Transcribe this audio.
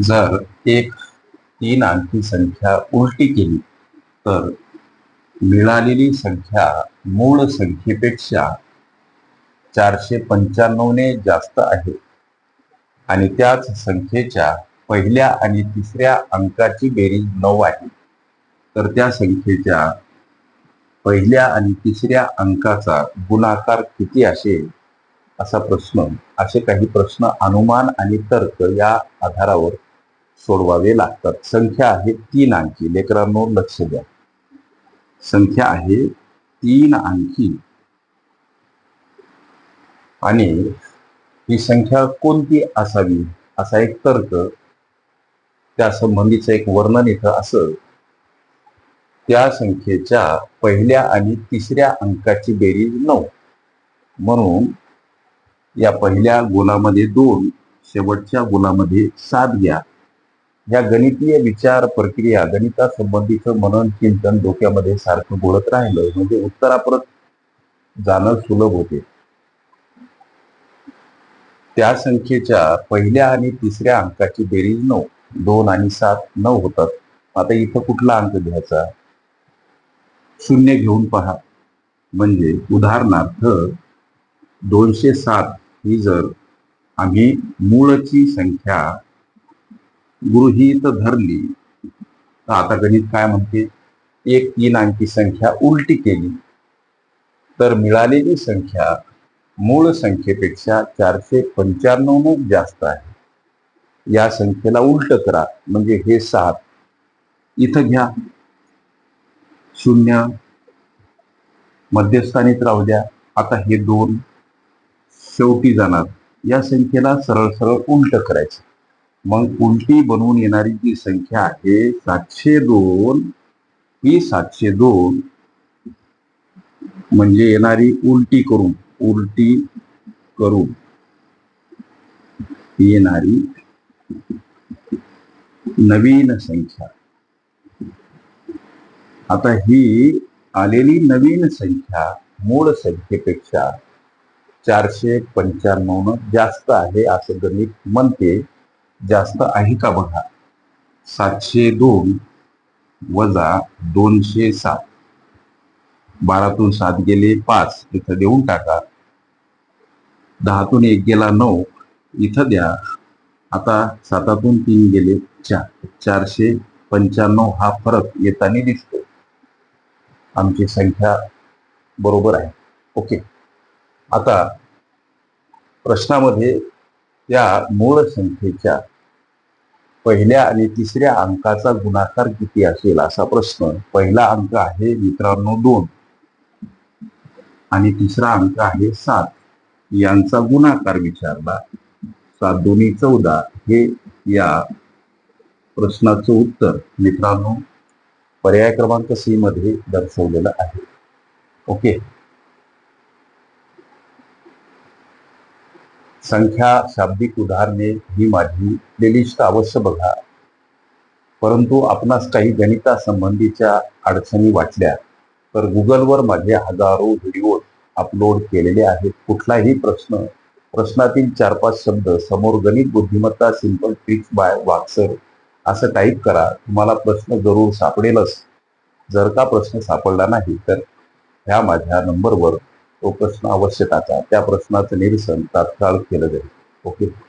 जर एक तीन अंकी संख्या उलटी केली तर मिळालेली संख्या मूळ संख्येपेक्षा चारशे पंच्याण्णवने जास्त आहे. आणि त्याच संख्येच्या पहिल्या आणि तिसऱ्या अंकाची बेरीज नऊ आहे. तर त्या संख्येच्या पहिल्या आणि तिसऱ्या अंकाचा गुणाकार किती असेल? असा प्रश्न असे काही प्रश्न अनुमान आणि तर्क या आधारावर सोडवावे लागतात. संख्या आहे तीन अंकी लेकरांनो लक्ष द्या. संख्या आहे तीन अंकी आणि ही संख्या कोणती असावी? असा एक तर्क त्या संबंधीचं एक वर्णन इथं असं. त्या संख्येच्या पहिल्या आणि तिसऱ्या अंकाची बेरीज नऊ. म्हणून या पहिल्या गुणामध्ये दोन शेवटच्या गुणामध्ये सात घ्या. या गणितीय विचार प्रक्रिया गणितासंबंधीचं मनन चिंतन डोक्यामध्ये सारखं बोलत राहिलं म्हणजे उत्तरापरत जाणं सुलभ होते. त्या संख्येच्या पहिल्या आणि तिसऱ्या अंकाची बेरीज नऊ दोन आणि सात नऊ होतात. आता इथं कुठला अंक घ्यायचा? शून्य घेऊन पहा. म्हणजे उदाहरणार्थ दोनशे सात ही जर आम्ही मूळची संख्या गृहीत धरली. तर आता गणित काय म्हणते? एक तीन अंकी संख्या उलटी केली. तर मिळालेली संख्या मूळ संख्येपेक्षा चारशे पंच्याण्णव जास्त आहे. या संख्येला उलट करा. म्हणजे हे सात. इथं घ्या. शून्य. मध्यस्थानीत राहू द्या. आता हे दोन शेवटी जाणार. या संख्येला सरळ सरळ उलट करायचं. मग उलटी बनवून येणारी जी संख्या आहे सातशे दोन ही सातशे दोन म्हणजे येणारी उलटी करून उलटी करून येणारी नवीन संख्या. आता ही आलेली नवीन संख्या मूळ संख्येपेक्षा चारशे पंच्याण्णव जास्त आहे असं गणित म्हणते. जास्त आहे का बघा? सातशे दोन वजा दोनशे सात. बारातून सात गेले पाच इथं देऊन टाका. दहातून एक गेला नऊ इथं द्या. आता सातातून तीन गेले चार चारशे पंच्याण्णव हा फरक येताना दिसतो आमची संख्या बरोबर आहे. ओके. आता प्रश्नामध्ये या मूळ संख्येच्या पहिल्या आणि तिसऱ्या अंकाचा गुणाकार किती असेल असा प्रश्न पहिला अंक आहे मित्रांनो दोन. आणि तिसरा अंक आहे सात. यांचा गुणाकार विचारला. सात दोन्ही चौदा हे या प्रश्नाचं उत्तर. मित्रांनो पर्याय क्रमांक सी मध्ये दर्शवलेलं आहे. ओके. संख्या शाब्दिक उदाहरणे ही माझी प्लेलिस्ट अवश्य बघा. परंतु आपणास काही गणितासंबंधीच्या अडचणी वाटल्या तर गुगलवर माझे हजारो व्हिडिओ अपलोड केलेले आहेत. कुठलाही प्रश्न प्रश्नातील चार पाच शब्द समोर गणित बुद्धिमत्ता सिंपल ट्रिक्स बाय वाक्सर असं टाईप करा. तुम्हाला प्रश्न जरूर सापडेलच. जर का प्रश्न सापडला नाही तर ह्या माझ्या नंबरवर तो प्रश्न आवश्यक आता. त्या प्रश्नाचं निरसन तात्काळ केलं जाईल. ओके.